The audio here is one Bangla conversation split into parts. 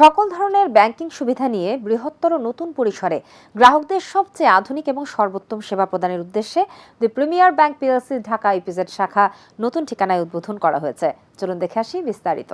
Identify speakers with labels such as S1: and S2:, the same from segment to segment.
S1: সকল ধরনের ব্যাংকিং সুবিধা নিয়ে বৃহত্তর নতুন পরিসরে গ্রাহকদের সবচেয়ে আধুনিক এবং সর্বোত্তম সেবা প্রদানের উদ্দেশ্যে the Premier Bank PLC Dhaka EPZ শাখা নতুন ঠিকানায় উদ্বোধন করা হয়েছে। চলুন দেখে আসি বিস্তারিত।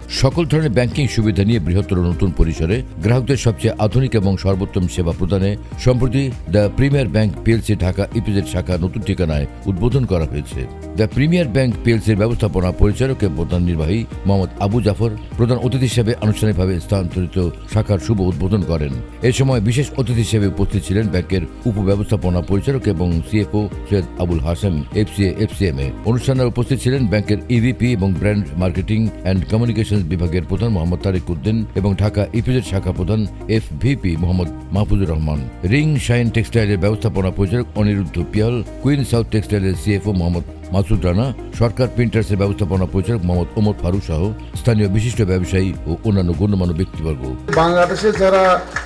S2: সকল ধরনের ব্যাংকিং সুবিধা নিয়ে বৃহত্তর নতুন পরিসরে গ্রাহকদের সবচেয়ে আধুনিক এবং সর্বোত্তম সেবা প্রদানে সম্প্রতি the Premier Bank PLC Dhaka EPZ শাখা নতুন ঠিকানায় উদ্বোধন করা হয়েছে। দ্য প্রিমিয়ার ব্যাংক পিএলসির ব্যবস্থাপনা পরিচালক প্রধান নির্বাহী মোহাম্মদ আবু জাফর প্রধান অতিথি হিসেবে আনুষ্ঠানিকভাবে স্থানান্তরিত শাখার শুভ উদ্বোধন করেন। এ সময় বিশেষ অতিথি হিসেবে উপস্থিত ছিলেন ব্যাংকের উপব্যবস্থাপনা পরিচালক এবং CFO Syed Abul Hasan, FCA FCM এ অনুষ্ঠানে উপস্থিত ছিলেন ব্যাংকের ইভিপি এবং ব্র্যান্ড মার্কেটিং অ্যান্ড কমিউনিকেশন বিভাগের প্রধান মোহাম্মদ তারেক উদ্দিন এবং ঢাকা ইপিজেড শাখা প্রধান F VP Mohammad Mahfuzur Rahman. Ring Shine টেক্সটাইলের ব্যবস্থাপনা পরিচালক অনিরুদ্ধ পিয়াল, কুইন সাউথ টেক্সটাইলের সিএফও মোহাম্মদ মাসুদ রানা, সরকার প্রিন্টার্সের ব্যবস্থাপনা পরিচালক মোহাম্মদ ওমর ফারুক সহ স্থানীয় বিশিষ্ট ব্যবসায়ী ও অন্যান্য গণ্যমান্য ব্যক্তিবর্গ।
S3: বাংলাদেশে যারা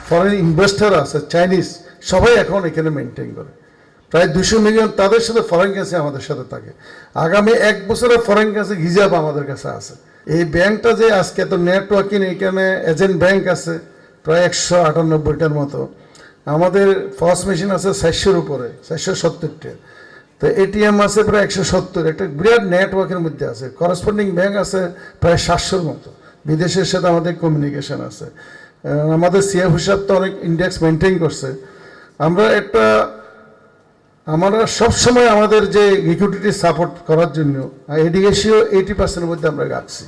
S3: ফরেন ইনভেস্টর আছে চাইনিজ সবাই এখন এখানে মেনটেন করে। প্রায় দুশো মিলিয়ন তাদের সাথে ফরেন কাছে আমাদের সাথে থাকে। আগামী এক বছরে ফরেন কাছে হিজাব আমাদের কাছে আছে। এই ব্যাংকটা যে আজকে এত নেটওয়ার্কিং এখানে এজেন্ট ব্যাংক আছে, প্রায় একশো আটানব্বইটার মতো। আমাদের ফার্স্ট মেশিন আছে চারশোর উপরে, চারশো সত্তরটা। তো এটিএম আছে প্রায় একশো সত্তর। একটা বিরাট নেটওয়ার্কের মধ্যে আছে। করসপন্ডিং ব্যাংক আছে প্রায় সাতশোর মতো। বিদেশের সাথে আমাদের কমিউনিকেশন আছে। আমাদের সিএফ হিসাব তো অনেক ইন্ডেক্স মেনটেন করছে। আমরা একটা আমরা সবসময় আমাদের যে লিকুইডিটি সাপোর্ট করার জন্য এডিএসিও এইটি পার্সেন্টের মধ্যে আমরা রাখছি।